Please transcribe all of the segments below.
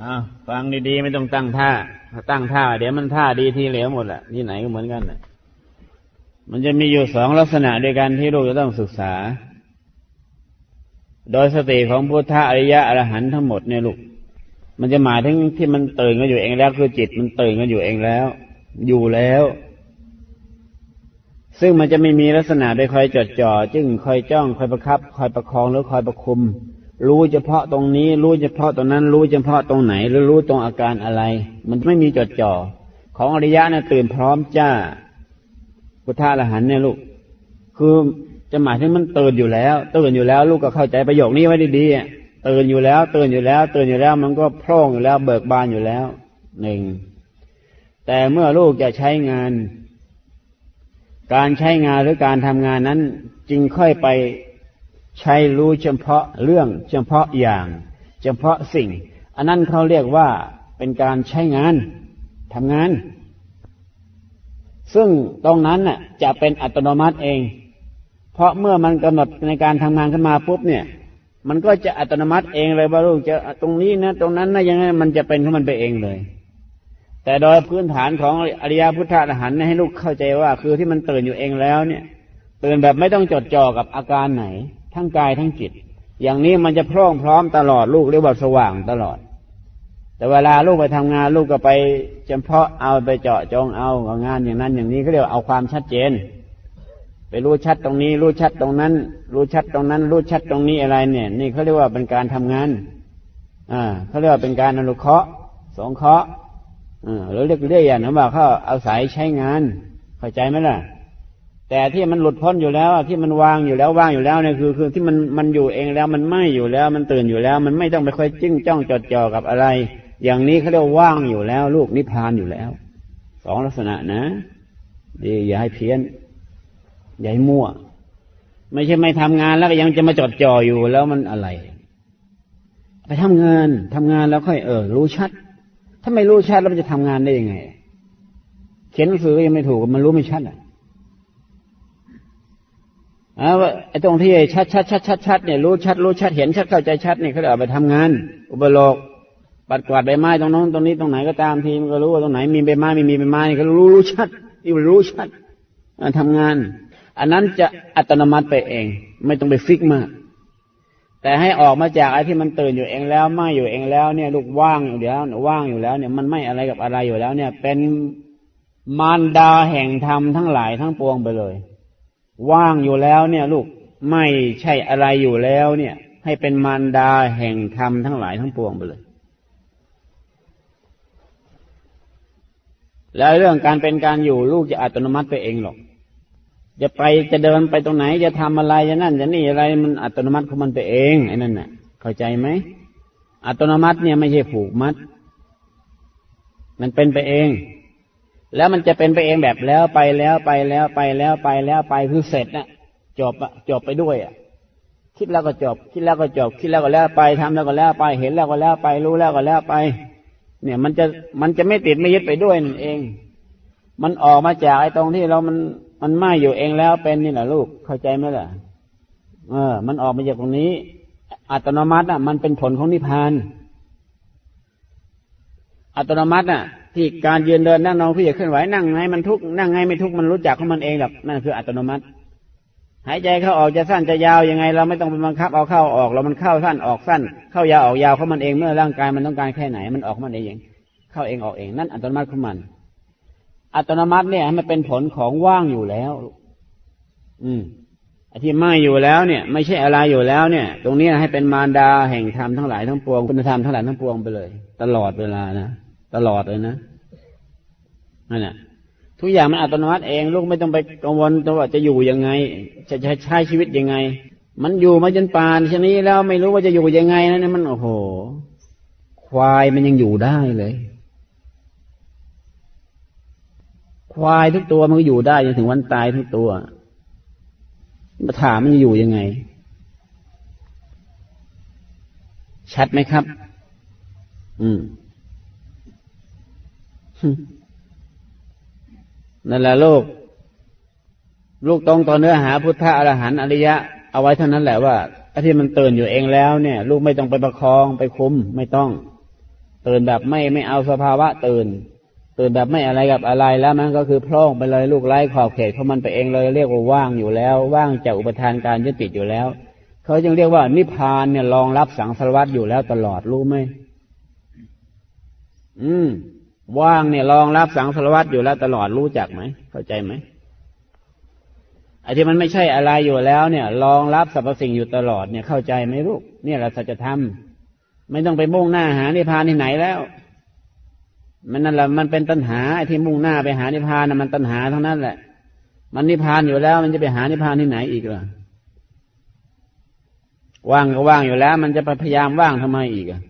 อ้าวฟังดีๆไม่ต้องตั้งท่าถ้าตั้งท่า เดี๋ยวมันท่าดีที่เหลวหมดแหละที่ไหนก็เหมือนกันน่ะมันจะมีอยู่สองลักษณะด้วยกันที่ลูกจะต้องศึกษา โดยสติของพุทธอริยะอรหันต์ทั้งหมดเนี่ยลูก มันจะหมายถึงที่มันตื่นกันอยู่เองแล้ว คือจิตมันตื่นกันอยู่เองแล้ว อยู่แล้ว ซึ่งมันจะไม่มีลักษณะไปคอยจดจ่อจึงคอยจ้องคอยประคับ คอยประคองหรือคอยประคุม รู้เฉพาะตรงนี้ รู้เฉพาะตรงนั้น รู้เฉพาะตรงไหน หรือรู้ตรงอาการอะไร มันไม่มีจดจ่อ ของอริยะเนี่ยตื่นพร้อมจ้า พุทธะอรหันเนี่ยลูก คือจะหมายถึงมันตื่นอยู่แล้ว ตื่นอยู่แล้ว ลูกก็เข้าใจประโยคนี้ไว้ดีๆตื่นอยู่แล้ว ตื่นอยู่แล้ว ตื่นอยู่แล้ว มันก็พร่องอยู่แล้ว เบิกบานอยู่แล้วหนึ่งแต่เมื่อลูกจะใช้งาน การใช้งานหรือการทำงานนั้นจึงค่อยไป ใช้รู้เฉพาะเรื่องเฉพาะอย่าง เฉพาะสิ่ง อันนั้นเขาเรียกว่าเป็นการใช้งานทำงาน ซึ่งตรงนั้นน่ะจะเป็นอัตโนมัติเอง เพราะเมื่อมันกำหนดในการทำงานขึ้นมาปุ๊บเนี่ยมันก็จะอัตโนมัติเองเลยว่าลูกจะตรงนี้นะตรงนั้นนะยังไงมันจะเป็นของมันไปเองเลย แต่โดยพื้นฐานของอริยพุทธะหันให้ลูกเข้าใจว่า คือที่มันตื่นอยู่เองแล้วเนี่ย ตื่นแบบไม่ต้องจดจ่อกับอาการไหน ทั้งกายทั้งจิต อย่างนี้มันจะพร้อมพร้อมตลอดลูกเรียกว่าสว่างตลอด แต่เวลาลูกไปทำงานลูกก็ไปเฉพาะเอาไปเจาะจงเอางานอย่างนั้นอย่างนี้เขาเรียกว่าเอาความชัดเจน ไปรู้ชัดตรงนี้ รู้ชัดตรงนั้น รู้ชัดตรงนั้น รู้ชัดตรงนี้อะไรเนี่ย นี่เขาเรียกว่าเป็นการทำงาน อ่าเขาเรียกว่าเป็นการอนุเคราะห์สงเคราะห์อ่าหรือเรียกเรียกอย่างนั้นว่าเขาเอาศัยใช้งาน เข้าใจไหมล่ะ แต่ที่มันหลุดพ้นอยู่แล้วที่มันวางอยู่แล้วว่างอยู่แล้วเนี่ยคือ คือที่มันมันอยู่เองแล้วมันไม่อยู่แล้ว มันตื่นอยู่แล้ว มันไม่ต้องไปค่อยจิ้งจ้องจดจ่อกับอะไร อย่างนี้เขาเรียกว่างอยู่แล้ว ลูกนิพพานอยู่แล้วสองลักษณะนะดีอย่าให้เพี้ยน อย่าให้มั่ว ไม่ใช่ไม่ทำงานแล้วก็ยังจะมาจดจ่ออยู่แล้วมันอะไร ไปทำงานทำงานแล้วค่อยเออ รู้ชัด ถ้าไม่รู้ชัดแล้วมันจะทำงานได้ยังไง เขียนหนังสือก็ยังไม่ถูกมันรู้ไม่ชัดอะ ไอ้ตรงที่ชัดชัดชัดชัดชัดเนี่ยรู้ชัดรู้ชัดเห็นชัดเข้าใจชัดเนี่ยเขาเรียกเอาไปทำงาน อุปโลกปัดกวาดใบไม้ตรงโน้นตรงนี้ตรงไหนก็ตามทีมันก็รู้ว่าตรงไหนมีใบไม้ไม่มีใบไม้ก็รู้รู้ชัดนี่รู้ชัดทำงาน อันนั้นจะอัตโนมัติไปเอง ไม่ต้องไปฟิกมาก แต่ให้ออกมาจากไอ้ที่มันตื่นอยู่เองแล้วไม่อยู่เองแล้ว เนี่ยลูกว่างอยู่แล้วว่างอยู่แล้ว เนี่ยมันไม่อะไรกับอะไรอยู่แล้ว เนี่ย เป็นมารดาแห่งธรรมทั้งหลายทั้งปวงไปเลย ว่างอยู่แล้วเนี่ย ลูกไม่ใช่อะไรอยู่แล้วเนี่ย ให้เป็นมารดาแห่งธรรมทั้งหลายทั้งปวงไปเลย แล้วเรื่องการเป็นการอยู่ลูกจะอัตโนมัติไปเองหรอก จะไปจะเดินไปตรงไหนจะทำอะไรจะนั่นจะนี่อะไรมันอัตโนมัติของมันไปเองไอ้นั่นน่ะ เข้าใจไหมอัตโนมัติเนี่ยไม่ใช่ผูกมัด มันเป็นไปเอง แล้วมันจะเป็นไปเองแบบแล้วไปแล้วไปแล้วไปแล้วไปแล้วไปคือเสร็จนะจบอะจบไปด้วยอะคิดแล้วก็จบ คิดแล้วก็จบ คิดแล้วก็แล้วไปทำแล้วก็แล้วไป เห็นแล้วก็แล้วไป รู้แล้วก็แล้วไป เนี่ยมันจะมันจะไม่ติดไม่ยึดไปด้วยนั่นเอง มันออกมาจากไอ้ตรงที่เรามันมันไม่อยู่เองแล้วเป็นนี่แหละลูกเข้าใจไหมล่ะเออ มันออกมาจากตรงนี้ อัตโนมัติอะ มันเป็นผลของนิพพาน อัตโนมัติอะ ที่การยืนเดินนั่งนอนพี่จะเคลื่อนไหวนั่งไงมันทุกนั่งไงไม่ทุกมันรู้จักของมันเองหรอกนั่นคืออัตโนมัติ หายใจเข้าออกจะสั้นจะยาวยังไง เราไม่ต้องไปบังคับเอาเข้าออกเรามันเข้าสั้นออกสั้น เข้ายาวออกยาวของมันเองเมื่อร่างกายมันต้องการแค่ไหนมันออกมันเอง เข้าเองออกเองนั่นอัตโนมัติของมัน อัตโนมัติเนี่ยมันเป็นผลของว่างอยู่แล้ว อืม ที่ไม่อยู่แล้วเนี่ย ไม่ใช่อะไรอยู่แล้วเนี่ย ตรงนี้ให้เป็นมารดาแห่งธรรมทั้งหลายทั้งปวงคุณธรรมทั้งหลายทั้งปวงไปเลย ตลอดเวลานะตลอดเลยนะนั่นแหละทุกอย่างมันอัตโนมัติเอง ลูกไม่ต้องไปกังวลว่าจะอยู่ยังไง จะใช้ใช้ชีวิตยังไง มันอยู่มาจนป่านชนี้แล้วไม่รู้ว่าจะอยู่ยังไงนะเนี่ยมันโอ้โห ควายมันยังอยู่ได้เลย ควายทุกตัวมันก็อยู่ได้จนถึงวันตายทุกตัว มาถามมันอยู่ยังไง ชัดไหมครับ อืมนั่นแหละลูก ลูกตรงต่อเนื้อหาพุทธะอรหันต์อริยะ เอาไว้เท่านั้นแหละว่าที่มันตื่นอยู่เองแล้วเนี่ย ลูกไม่ต้องไปประคองไปคุมไม่ต้อง ตื่นแบบไม่ไม่เอาสภาวะตื่น ตื่นแบบไม่อะไรกับอะไรแล้วมันก็คือพร่องไปเลยลูกไร้ขอบเขตของมันไปเองเลยเรียกว่าว่างอยู่แล้ว ว่างจากอุปทานการยึดติดอยู่แล้วเขาจึงเรียกว่านิพพานเนี่ยรองรับสังสารวัตอยู่แล้วตลอดรู้ไหมอืม ว่างเนี่ยรองรับสังสารวัตอยู่แล้วตลอดรู้จักไหมเข้าใจไหมไอ้ที่มันไม่ใช่อะไรอยู่แล้วเนี่ยรองรับสรรพสิ่งอยู่ตลอดเนี่ยเข้าใจไหมลูกเนี่ยแหละสัจธรรมไม่ต้องไปมุ่งหน้าหานิพพานที่ไหนแล้ว มันนั่นแหละมันเป็นตัณหาไอ้ที่มุ่งหน้าไปหานิพพานน่ะมันตัณหาทั้งนั้นแหละ มันนิพพานอยู่แล้ว มันจะไปหานิพพานที่ไหนอีกล่ะว่างก็ว่างอยู่แล้ว มันจะไปพยายามว่างทำไมอีกอะ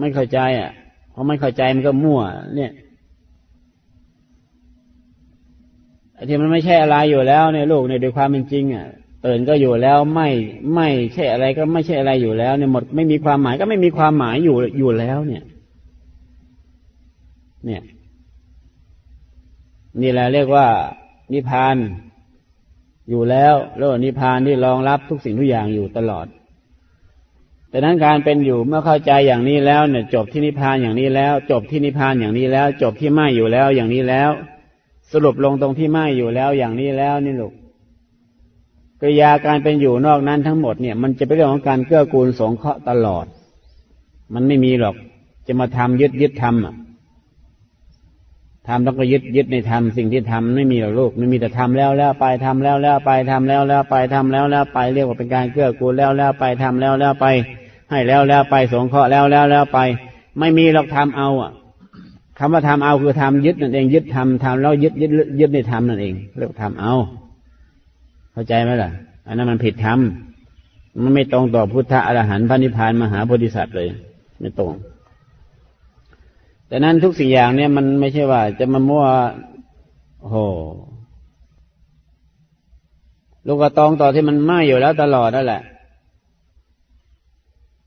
ไม่เข้าใจอะพอไม่เข้าใจมันก็มั่ว เนี่ยไอ้ที่มันไม่ใช่อะไรอยู่แล้วเนี่ยลูกเนี่ยโดยความเป็นจริง อะตื่นก็อยู่แล้วไม่ไม่ใช่อะไรก็ไม่ใช่อะไรอยู่แล้วเนี่ยหมดไม่มีความหมายก็ไม่มีความหมายอยู่อยู่แล้วเนี่ย เนี่ย นี่แหละเรียกว่า นิพพานอยู่แล้วแล้วนิพพานที่รองรับทุกสิ่งทุกอย่างอยู่ตลอด แต่นั้นการเป็นอยู่เมื่อเข้าใจอย่างนี้แล้วเนี่ย จบที่นิพพานอย่างนี้แล้ว จบที่นิพพานอย่างนี้แล้ว จบที่ไม่อยู่แล้วอย่างนี้แล้ว สรุปลงตรงที่ไม่อยู่แล้วอย่างนี้แล้วนี่ลูกกริยาการเป็นอยู่นอกนั้นทั้งหมดเนี่ย มันจะเป็นเรื่องของการเกื้อกูลสงเคราะห์ตลอด มันไม่มีหรอกจะมาทำยึดยึดทำอะ ทำต้องก็ยึดยึดในธรรมสิ่งที่ทำไม่มีหรอกลูกไม่มีแต่ทำแล้วแล้วไปทำแล้วแล้วไปทำแล้วแล้วไปทำแล้วแล้วไปเรียกว่าเป็นการเกื้อกูลแล้วแล้วไปทำแล้วแล้วไป ให้แล้วแล้วไปสงเคราะห์แล้วแล้วแล้วไป ไม่มีหรอกทำเอาอะคำว่าทำเอาคือทำยึดนั่นเองยึดทำทำแล้วยึดยึดยึดในธรรมนั่นเองเรียกว่าทำเอา เข้าใจไหมล่ะ อันนั้นมันผิดธรรมมันไม่ตรงต่อพุทธะอรหันต์พระนิพพานมหาโพธิสัตว์เลย ไม่ตรง แต่นั้นทุกสิ่งอย่างเนี่ยมันไม่ใช่ว่า จะมามั่วโหลูกกระตองต่อที่มันไหม้อยู่แล้วตลอดนั่นแหละ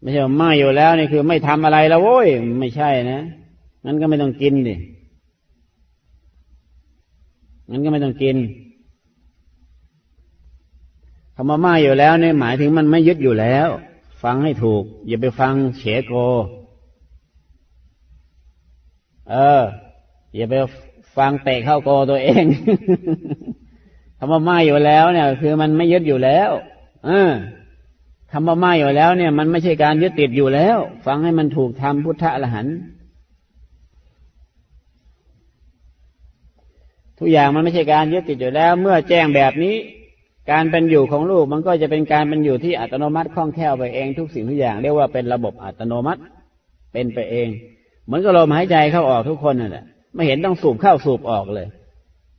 ไม่ใช่ว่าไหม้อยู่แล้วนี่คือไม่ทำอะไรแล้วโว้ยไม่ใช่นะงั้นก็ไม่ต้องกินดิงั้นก็ไม่ต้องกินคำว่าไหม้อยู่แล้วเนี่ยหมายถึงมันไม่ยึดอยู่แล้ว ฟังให้ถูก อย่าไปฟังเฉโก เออ อย่าไปฟังเตะเข้าโกตัวเองคำว่าไม่อยู่แล้วเนี่ย คือมันไม่ยึดอยู่แล้ว เออคำว่าไม่อยู่แล้วเนี่ย มันไม่ใช่การยึดติดอยู่แล้ว ฟังให้มันถูกทำพุทธะละหันทุกอย่างมันไม่ใช่การยึดติดอยู่แล้ว เมื่อแจ้งแบบนี้ การเป็นอยู่ของลูกมันก็จะเป็นการเป็นอยู่ที่อัตโนมัติคล่องแคล่วไปเองทุกสิ่งทุกอย่าง เรียกว่าเป็นระบบอัตโนมัติ เป็นไปเอง เหมือนกับลมหายใจเข้าออกทุกคนนั่นแหละไม่เห็นต้องสูบเข้าสูบออกเลย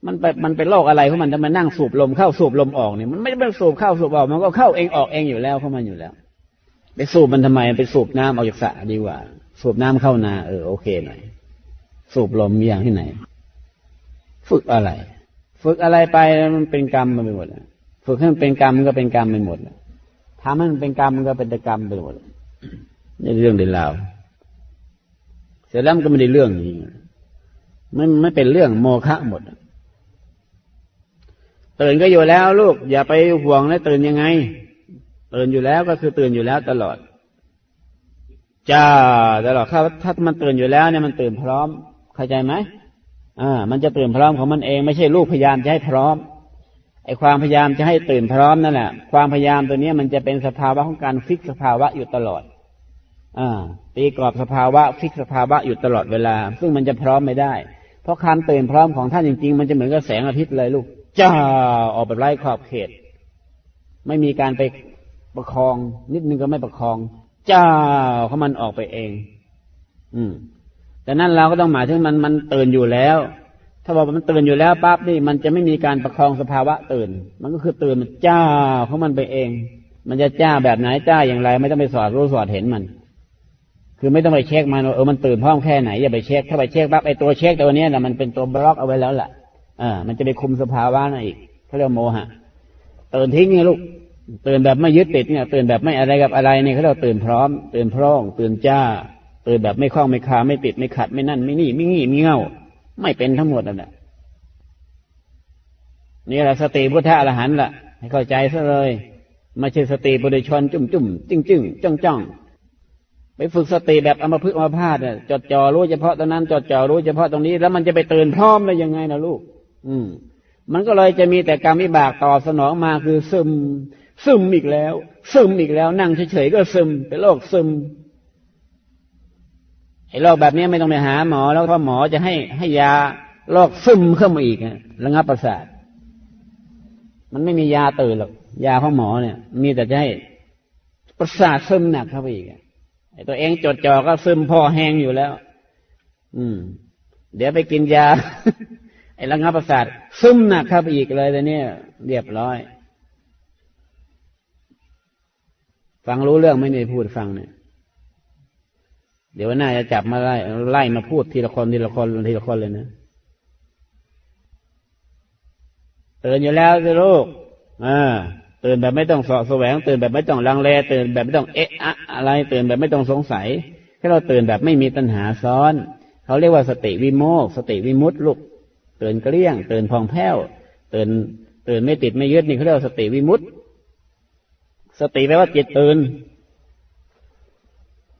มันไปมันเป็นโรคอะไรเพราะมันจะมานั่งสูบลมเข้าสูบลมออกเนี่ยมันไม่ได้สูบเข้าสูบออก มันก็เข้าเองออกเองอยู่แล้วเข้ามันอยู่แล้ว ไปสูบมันทำไมไปสูบน้ำออกจากสระดีกว่า สูบน้ำเข้านาเออโอเคหน่อยสูบลมมีอย่างที่ไหน ฝึกอะไร ฝึกอะไรไปมันเป็นกรรมไปหมดฝึกให้มันเป็นกรรมก็เป็นกรรมไปหมดทำให้มันเป็นกรรมมันก็เป็นกรรมไปหมดนี่เรื่องเดินราว เสร็จแล้วมันก็ไม่ได้เรื่องจริงไม่ไม่เป็นเรื่องโมฆะหมดตื่นก็อยู่แล้วลูก อย่าไปห่วงนะตื่นยังไง ตื่นอยู่แล้วก็คือตื่นอยู่แล้วตลอดจ้าตลอดถ้าถ้ามันตื่นอยู่แล้วเนี่ยมันตื่นพร้อม เข้าใจไหมอ่า มันจะตื่นพร้อมของมันเองไม่ใช่ลูกพยายามจะให้พร้อมไอ้ความพยายามจะให้ตื่นพร้อมนั่นแหละความพยายามตัวนี้มันจะเป็นสภาวะของการฟิกสภาวะอยู่ตลอด ตีกรอบสภาวะฟิกสภาวะอยู่ตลอดเวลา ซึ่งมันจะพร้อมไม่ได้ เพราะการตื่นพร้อมของท่านจริงๆ มันจะเหมือนกับแสงอาทิตย์เลยลูกจ้าออกไปไล่ขอบเขต ไม่มีการไปประคอง นิดนึงก็ไม่ประคองจ้าเขามันออกไปเอง อืม แต่นั่นเราก็ต้องหมายถึงมันมันตื่นอยู่แล้ว ถ้าบอกมันตื่นอยู่แล้วปั๊บนี่ มันจะไม่มีการประคองสภาวะตื่น มันก็คือตื่นมันจ้าเขามันไปเอง มันจะจ้าแบบไหนจ้าอย่างไร ไม่ต้องไปสอดรู้สอดเห็นมัน คือไม่ต้องไปเช็คมันเออมันตื่นพร้อมแค่ไหนอย่าไปเช็คถ้าไปเช็คปั๊บไอ้ตัวเช็คตัวนี้นะมันเป็นตัวบล็อกเอาไว้แล้วแหละอ่ามันจะไปคุมสภาวะนั่นอีกเขาเรียกโมหะตื่นทิ้งไงลูกตื่นแบบไม่ยึดติดเนี่ยตื่นแบบไม่อะไรกับอะไรเนี่ยเขาเรียกตื่นพร้อม ตื่นพร้อง ตื่นจ้า ตื่นแบบไม่คล้องไม่คาไม่ติดไม่ขัดไม่นั่นไม่นี่ไม่งี้ไม่เง่าไม่เป็นทั้งหมดนั่นแหละนี่แหละสติพุทธะอรหันต์ล่ะ ให้เข้าใจซะเลยไม่ใช่สติบุริชนจุ่มจุ่มจิ้งจิ้งจ้องจ้อง ไปฝึกสติแบบอมพึกอมพาตเนี่ยจดจ่อรู้เฉพาะตรงนั้น จดจ่อรู้เฉพาะตรงนี้ แล้วมันจะไปตื่นพร้อมได้ยังไงนะลูก อืม มันก็เลยจะมีแต่กรรมวิบากตอบสนองมาคือซึม ซึมอีกแล้ว ซึมอีกแล้ว นั่งเฉยๆก็ซึมเป็นโรคซึมไอ้โรคแบบนี้ไม่ต้องไปหาหมอแล้วเพราะหมอจะให้ให้ยาโรคซึมเข้ามาอีกระงับประสาท มันไม่มียาตื่นหรอกยาของหมอเนี่ย มีแต่จะให้ประสาทซึมหนักเข้าไปอีกอะ ไอ้ตัวเองจดจ่อก็ซึมพ่อแห้งอยู่แล้ว อืม เดี๋ยวไปกินยา ไอ้ระงับประสาทซึมหนักเข้าไปอีกเลยแต่เนี่ยเรียบร้อย ฟังรู้เรื่องไม่ได้พูดฟังเนี่ย เดี๋ยวหน้าจะจับมาไล่ไล่มาพูดทีละคนทีละคนทีละคนเลยนะเตื่นอยู่แล้วสิลูกอ่า ตื่นแบบไม่ต้องสาะแสวง ตื่นแบบไม่ต้องลังเลตื่นแบบไม่ต้องเอะอะอะไรตื่นแบบไม่ต้องสงสัยแค่เราตื่นแบบไม่มีตัณหาซ้อน เขาเรียกว่าสติวิโมก สติวิมุตติลูกตื่นเกลี้ยง ตื่นพองแผ้ว ตื่นตื่นไม่ติดไม่ยึดนี่เขาเรียกว่าสติวิมุตติสติแปลว่าจิตตื่น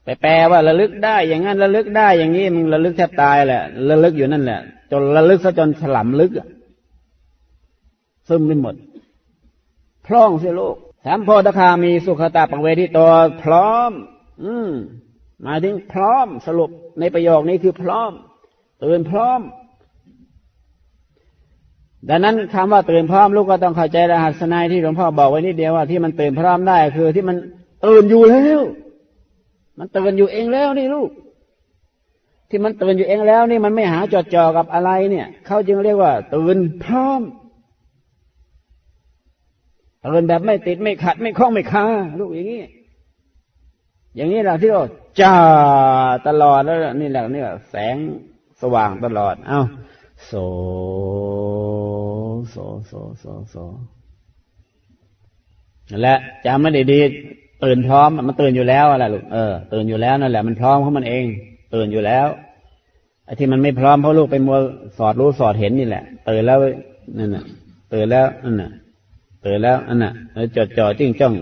ไปแปลว่าระลึกได้ อย่างนั้นระลึกได้ อย่างนี้มันระลึกแทบตายแหละระลึกอยู่นั่นแหละ จนระลึกซะจนฉลำลึกซึมไปหมด พร่องสิลูกสามโพธคามีสุขตาปังเวทิตัวพร้อม อืมหมายถึงพร้อมสรุปในประโยคนี้คือพร้อมตื่นพร้อม ดังนั้นคำว่าตื่นพร้อมลูกก็ต้องเข้าใจรหัสนายที่หลวงพ่อบอกไว้นิดเดียวว่าที่มันตื่นพร้อมได้คือที่มันตื่นอยู่แล้ว มันตื่นอยู่เองแล้วนี่ลูก ที่มันตื่นอยู่เองแล้วนี่มันไม่หาจดจ่อกับอะไรเนี่ย เขาจึงเรียกว่า ตื่นพร้อม ตื่นแบบไม่ติดไม่ขัด ไม่คล้องไม่คาลูกอย่างนี้ อย่างนี้แหละที่เราจ้าตลอดแล้วนี่แหละนี่แหละแสงสว่างตลอด เอ้าโสโสโสโสโสและจำไม่ด้ดีตื่นพร้อม มันตื่นอยู่แล้วอะไรลูกเออตื่นอยู่แล้วนั่นแหละมันพร้อมของมันเอง ตื่นอยู่แล้วไอ้ที่มันไม่พร้อมเพราะลูกไปมัวสอดรู้สอดเห็นนี่แหละตื่นแล้วนั่นน่ะตื่นแล้วนั่นน่ะ ตื่นแล้วนั่นน่ะแล้วจดจ่อจิ้งจ้อง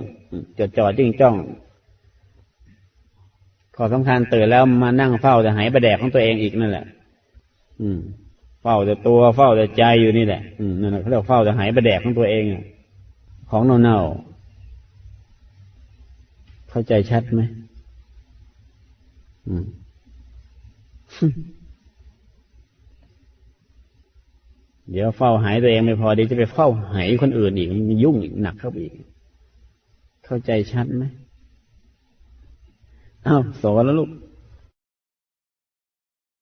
จดจ่อจิ้งจ้องข้อสำคัญตื่นแล้วมานั่งเฝ้าจะหายประแดกของตัวเองอีกนั่นแหละ อืม เฝ้าแต่ตัวเฝ้าแต่ใจอยู่นี่แหละ อืมนั่นแหละเขาเรียกเฝ้าแต่หายประแดกของตัวเองของเน่าๆเข้าใจชัดไหมอืม เดี๋ยวเฝ้าหายตัวเองไม่พอเดี๋ยวจะไปเฝ้าหายคนอื่นอีกมันยุ่งอีกหนักเข้าไปอีก เข้าใจชัดไหมอ้าวสอนแล้วลูก